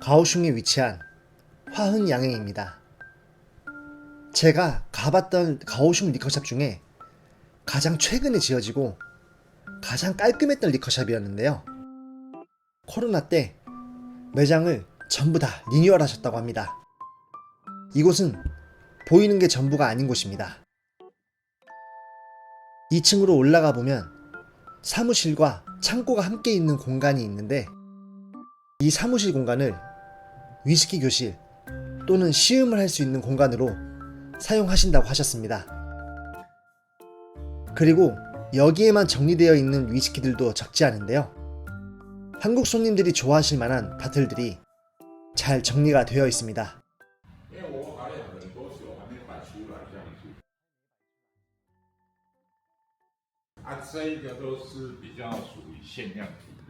가오슝에 위치한 화흥양행입니다. 제가 가봤던 가오슝 리커샵 중에 가장 최근에 지어지고 가장 깔끔했던 리커샵이었는데요. 코로나 때 매장을 전부 다 리뉴얼 하셨다고 합니다. 이곳은 보이는 게 전부가 아닌 곳입니다. 2층으로 올라가 보면 사무실과 창고가 함께 있는 공간이 있는데 이 사무실 공간을 위스키 교실 또는 시음을 할 수 있는 공간으로 사용하신다고 하셨습니다. 그리고 여기에만 정리되어 있는 위스키들도 적지 않은데요. 한국 손님들이 좋아하실 만한 바틀들이 잘 정리가 되어 있습니다. 因为我还有很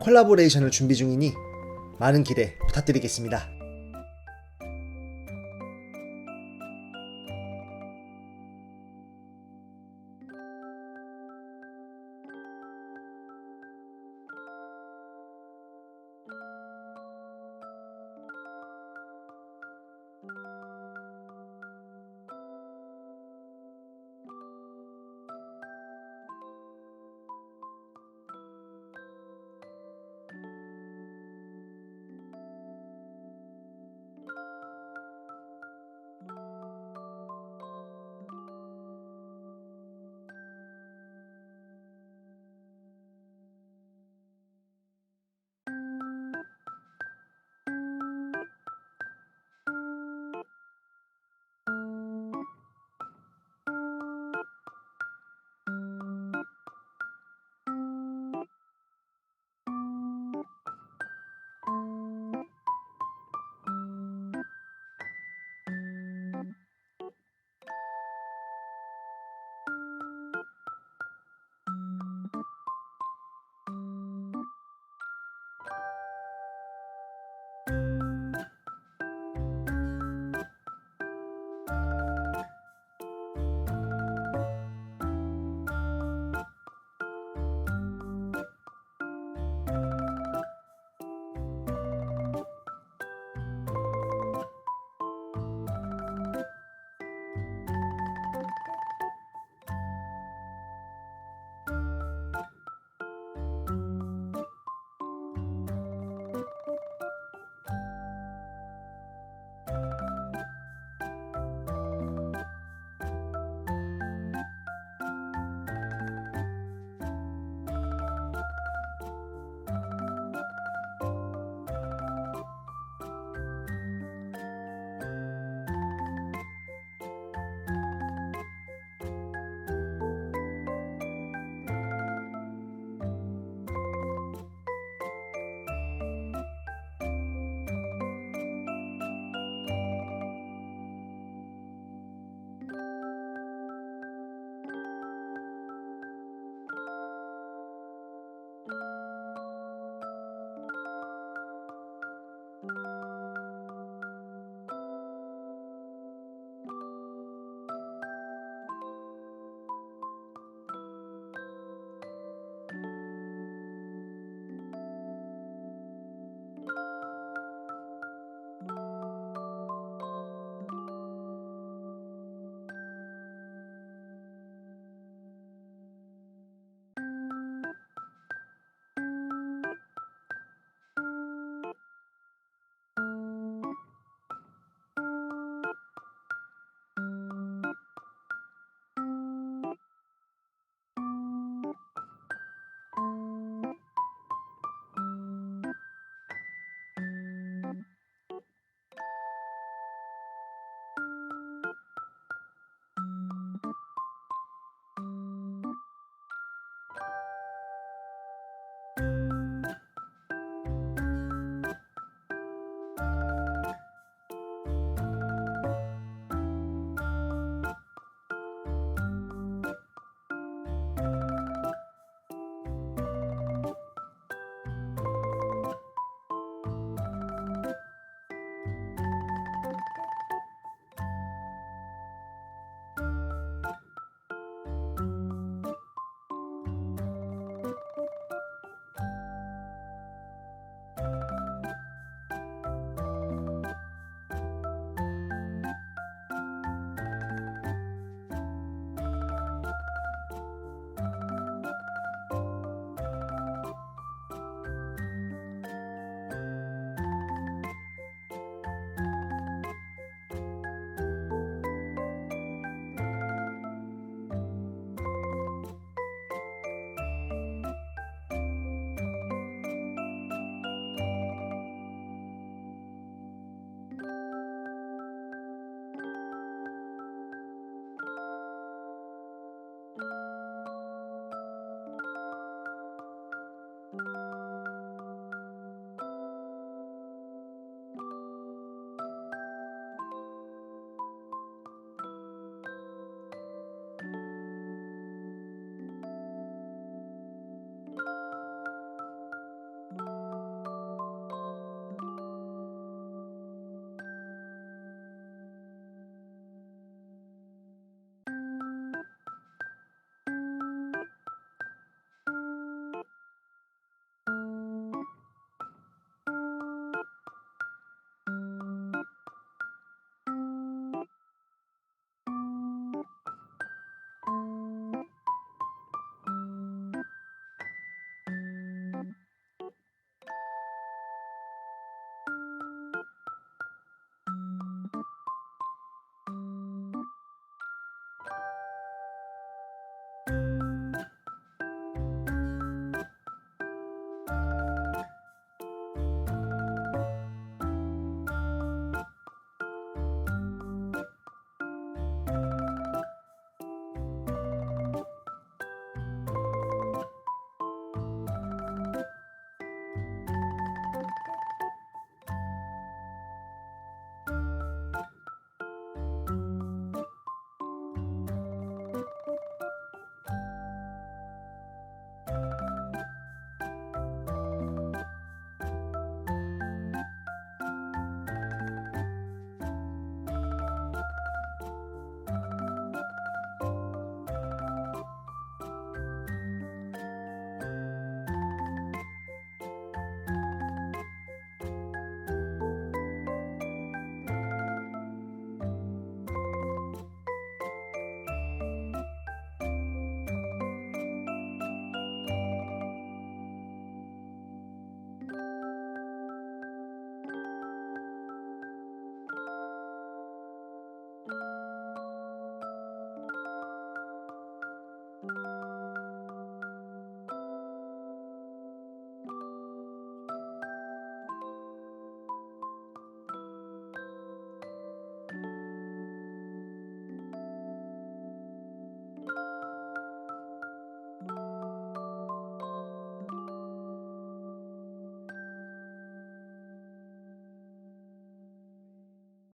콜라보레이션을 준비 중이니 많은 기대 부탁드리겠습니다.